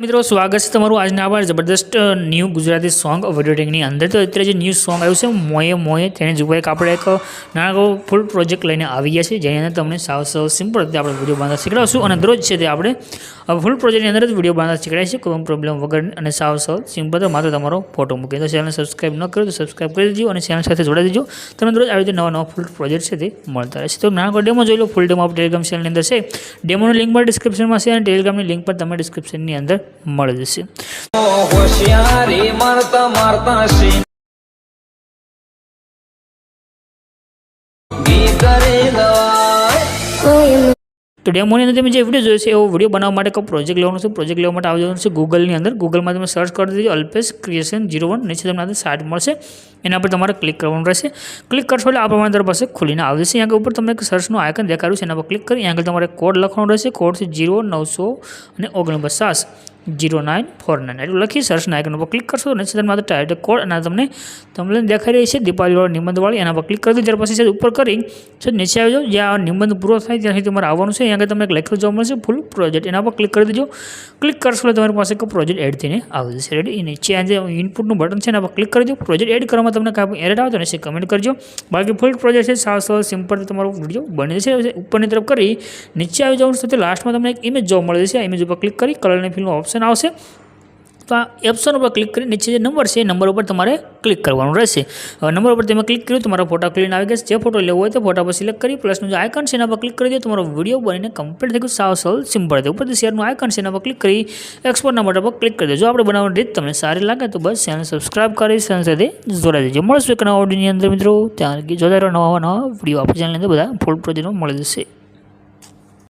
મિત્રો, સ્વાગત છે તમારું આજના આવા જબરદસ્ત ન્યૂ ગુજરાતી સોંગ વિડીયોટેકની અંદર. તો અત્યારે જે ન્યૂ સોંગ આવ્યું છે, મોએ મોએ તેને જોવા એક આપણે એક નાનો ફૂલ પ્રોજેક્ટ લઈને આવી ગયા છે જેની અંદર તમને સાવ સાવ સિમ્પલ રીતે આપણે વીડિયો બાંધવા શીખડાવશું અને દરરોજ છે તે આપણે ફૂલ પ્રોજેક્ટની અંદર જ વીડિયો બાંધવા શીખડાય છે કોઈ પ્રોબ્લેમ વગર અને સાવ સાવ સિમ્પલ તો માત્ર તમારો ફોટો મૂકી તો ચેનલ સબસ્ક્રાઈબ ન કરો તો સબસ્ક્રાઈબ કરી દેજો અને ચેનલ સાથે જોડાઈ દેજો. તમને દરરોજ આવી રીતે નવા નવા ફૂલ પ્રોજેક્ટ છે તે મળતા રહેશે. તો નાનો ડેમો જોઈ લો ફૂલ ડેમો આપણે ટેલિગ્રામ ચેનલની અંદર છે. ડેમોની લિંક પણ ડિસ્ક્રિપ્શનમાં છે અને ટેલિગ્રામની લિંક પણ તમે ડિસ્ક્રિપ્શનની અંદર મળી જશે હોશિયારી તો ડેમોની અંદર તમે જે વીડિયો જોયો છે, એવો વીડિયો બનાવવા માટે કોઈ પ્રોજેક્ટ લેવાનો છે? પ્રોજેક્ટ લેવા માટે આવી જવાનું છે ગૂગલની અંદર. ગૂગલમાં તમે સર્ચ કરી દેજો અલ્પેશ ક્રિએશન જીરો વન નીચે તમને અંદર સાઇટ મળશે. એના પર તમારે ક્લિક કરવાનું રહેશે. ક્લિક કરશો એટલે આ પ્રમાણે તમારી પાસે ખુલીને આવી જશે અહીંયા ઉપર તમને એક સર્ચનું આઇકન દેખાડ્યું છે. એના પર ક્લિક કરી, અહીંયા તમારે કોડ લખવાનો રહેશે. કોડ છે જીરો નવસો અને ઓગણપચાસ. જીરો નાઇન ફોર નાઇન એટલું લખી સર્ચના આઇકન ઉપર ક્લિક કરશો અને તમને માત્ર ટાઈટ કોડ અને તમને તમને દેખાઈ રહી છે દીપાવલીવાળા નિબંધવાળી એના પર ક્લિક કરી દો ત્યાર પછી છે ઉપર કરી છે નીચે આવી જાઓ, જ્યાં નિબંધ પૂરો થાય ત્યાંથી તમારે આવવાનું છે. અહીંયા તમને એક લખેલું જોવા મળશે ફૂલ પ્રોજેક્ટ એના પર ક્લિક કરી દેજો. ક્લિક કરશો એટલે તમારી પાસે એક પ્રોજેક્ટ એડ થઈને આવી જશે. રેડી નીચે આ જે ઇનપુટનું બટન છે, એના પર ક્લિક કરી દો પ્રોજેક્ટ એડ કરવામાં તમને કાંઈ એરર આવે તો નીચે કમેન્ટ કરજો. બાકી ફૂલ પ્રોજેક્ટ છે, સાવ સાવ સિમ્પલ તમારો વીડિયો બની જશે. ઉપરની તરફ કરી નીચે આવી જવાનું સાથે લાસ્ટમાં તમને એક ઇમેજ જોવા મળે છે. આ ઇમેજ ઉપર ક્લિક કરી કલરની ફિલ્મ ઓપ્શન આવશે. તો આ એપ્શન ઉપર ક્લિક કરી નીચે જે નંબર છે એ નંબર ઉપર તમારે ક્લિક કરવાનું રહેશે. હવે નંબર ઉપર તમે ક્લિક કર્યું, તમારો ફોટા ક્લીન આવી ગયા છે. જે ફોટો લેવો હોય તો ફોટા પર સિલેક્ટ કરી પ્લસનું જે આઇકન છે એના પર ક્લિક કરી દો. તમારો વીડિયો બનીને કમ્પ્લીટ થઈ ગયું. સાવ સાવ સિમ્પલ થઈ ઉપરથી શેરનું આઇકન છે એના પર ક્લિક કરી એક્સપોર્ટના બટન પર ક્લિક કરી દો. જો આપણે બનાવવાની રીત તમને સારી લાગે તો બસ ચેનલ સબસ્ક્રાઇબ કરી ચેનલ સાથે જોડાઈ દેજો. મળશું એક નવા ઓડિયોની અંદર મિત્રો. ત્યાં જોતા રહો નવા નવા વીડિયો આપણી ચેનલની અંદર. બધા ફૂલ પ્રોજેક્ટમાં મળી જશે.